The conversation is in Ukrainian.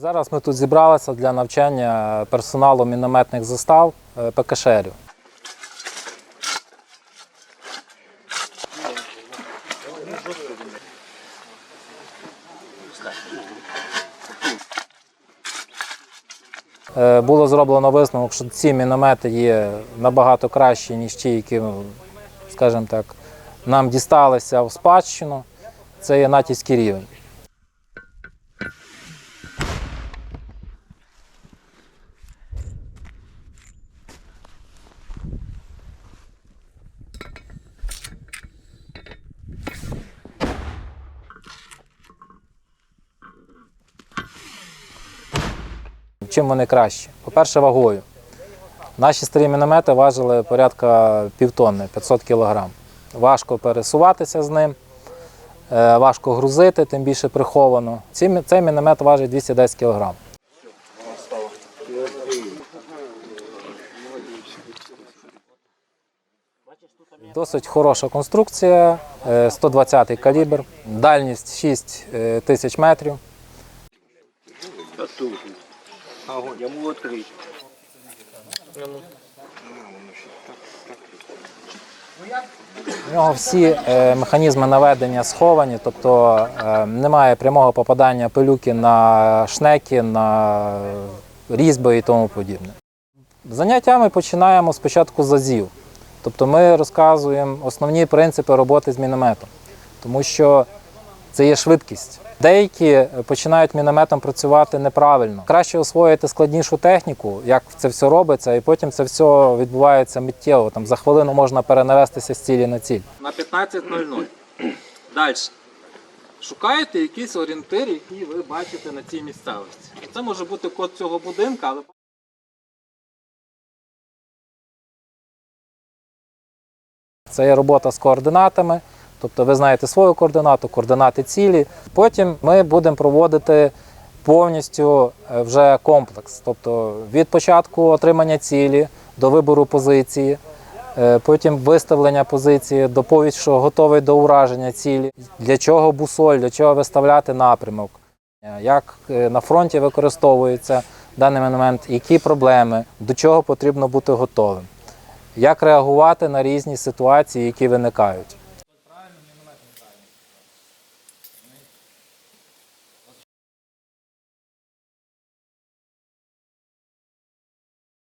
Зараз ми тут зібралися для навчання персоналу мінометних застав е, ПКШРів. Е, Було зроблено висновок, що ці міномети є набагато кращі, ніж ті, які, скажімо так, нам дісталися в спадщину. Це є натівський рівень. Чим вони кращі? По-перше, вагою. Наші старі міномети важили порядка півтонни, 500 кг. Важко пересуватися з ним, е, важко грузити, тим більше приховано. Цей міномет важить 210 кг. Досить хороша конструкція, е, 120-й калібр, дальність 6 е, тисяч метрів. Потужно. У нього всі е, механізми наведення сховані, тобто е, немає прямого попадання пилюки на шнеки, на різьби і тому подібне. Заняття ми починаємо спочатку з азів. Тобто ми розказуємо основні принципи роботи з мінометом, тому що це є швидкість. Деякі починають мінометом працювати неправильно. Краще освоїти складнішу техніку, як це все робиться, і потім це все відбувається миттєво. Там за хвилину можна перенавестися з цілі на ціль. на 15.00. Далі. Шукаєте якийсь орієнтир, який ви бачите на цій місцевості. Це може бути код цього будинка, але Це є робота з координатами, тобто ви знаєте свою координату, координати цілі. Потім ми будемо проводити повністю е, вже комплекс, тобто від початку отримання цілі до вибору позиції, е, потім виставлення позиції, доповідь, що готовий до ураження цілі, для чого бусоль, для чого виставляти напрямок, е, як на фронті використовується в даний момент, які проблеми, до чого потрібно бути готовим як реагувати на різні ситуації, які виникають.